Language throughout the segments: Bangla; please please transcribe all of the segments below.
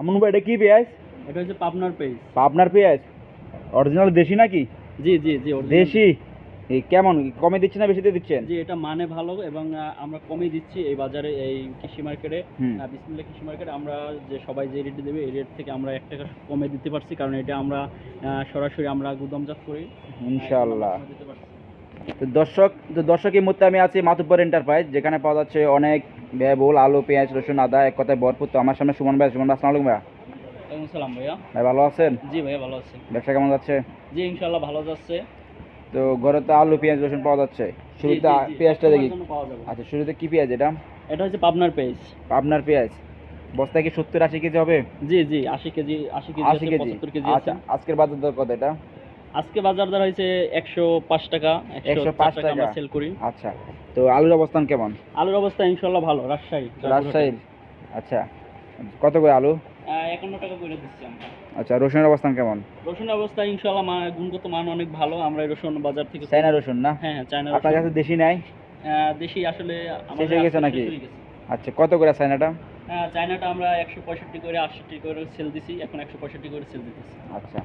আমন ভাই এটা কি পেঁয়াজ? এটা হচ্ছে পাবনার পেজ পাবনার পেঁয়াজ? অরিজিনাল দেশি নাকি? জি জি জি। দেশি? এই কেমন? কমে দিচ্ছেন না বেশিতে দিচ্ছেন? জি এটা মানে ভালো এবং আমরা কমে দিচ্ছি এই বাজারে এই কৃষি মার্কেটে। বিসমিল্লা কৃষি মার্কেট আমরা যে সবাই যে রেটে দেবে এই রেট থেকে আমরা এক টাকা কমে দিতে পারছি কারণ এটা আমরা সরাসরি আমরা গুদামজাত করি। পারছি। তো দর্শক তো দর্শক এই মুহূর্তে আমি আছি মাতুব্বর এন্টারপ্রাইজ যেখানে পাওয়া যাচ্ছে অনেক ব্যয়বহুল আলু পেঁয়াজ রসুন আদা এক কথায় ভরপুর। তো আমার সামনে সুমন ভাই সুমন ভাই আসসালামু আলাইকুম ভাইয়া ওয়ালাইকুম সালাম ভাইয়া। ভাই ভালো আছেন? জি ভাইয়া ভালো আছি। ব্যবসা কেমন যাচ্ছে? জি ইনশাল্লাহ ভালো যাচ্ছে। তো ঘরে তো আলু পেঁয়াজ রসুন পাওয়া যাচ্ছে। শুরুতে পেঁয়াজটা দেখি। আচ্ছা শুরুতে কি পেঁয়াজ এটা? এটা হচ্ছে পাবনার পেজ আপনার পেঁয়াজ। বস্তায় কি সত্তর আশি কেজি হবে? জি জি আশি কেজি আশি কেজি আশি কেজি। আচ্ছা আজকের বাজার দর কত এটা? আজকে বাজার দর হয়েছে একশো পাঁচ টাকা একশো 105 পাঁচ টাকা আমরা সেল করি। আচ্ছা তো আলুর অবস্থান কেমন? আলুর অবস্থা ইনশাল্লাহ ভালো রাজশাহী। রাজশাহীর? আচ্ছা কত করে আলু? একান্ন টাকা করে দিচ্ছি আমরা। আচ্ছা রসুনের অবস্থান কেমন? রসুনের অবস্থা ইনশাল্লাহ গুণগত মান অনেক ভালো আমরা রসুন বাজার থেকে চাইনা রসুন না? হ্যাঁ হ্যাঁ চায়না আপনার কাছে দেশি নাই? দেশি আসলে আমাদের শেষ হয়ে গেছে। নাকি? আচ্ছা কত করে চাইনাটা হ্যাঁ চায়নাটা আমরা একশো পঁয়ষট্টি করে আশি করে সেল দিছি এখন একশো পঁয়ষট্টি করে সেল দিতেছি। আচ্ছা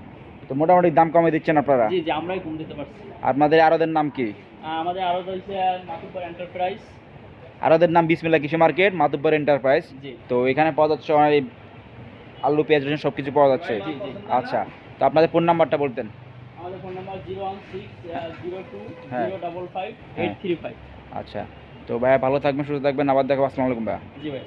তো মোটামুটি দাম কমে দিচ্ছেন আপনারা? জি জি আমরাই কম দিতে পারছি। আপনাদের আরোদের নাম কি? আমাদের রয়েছে মাতুব্বর এন্টারপ্রাইজ। আরোদের নাম বিসমিল্লা কৃষি মার্কেট মাতুব্বর এন্টারপ্রাইজ। জি। তো এখানে পাওয়া যাচ্ছে আলু পেঁয়াজ রসুন সব কিছু পাওয়া যাচ্ছে। আচ্ছা তো আপনাদের ফোন নাম্বারটা বলতেন। আমাদের phone number zero one six zero two হ্যাঁ। জিরো ডাবল ফাইভ হ্যাঁ। Eight three five. আচ্ছা তো ভাইয়া ভালো থাকবেন সুস্থ থাকবেন আবার দেখো আসসালামু আলাইকুম ভাইয়া। জি ভাই।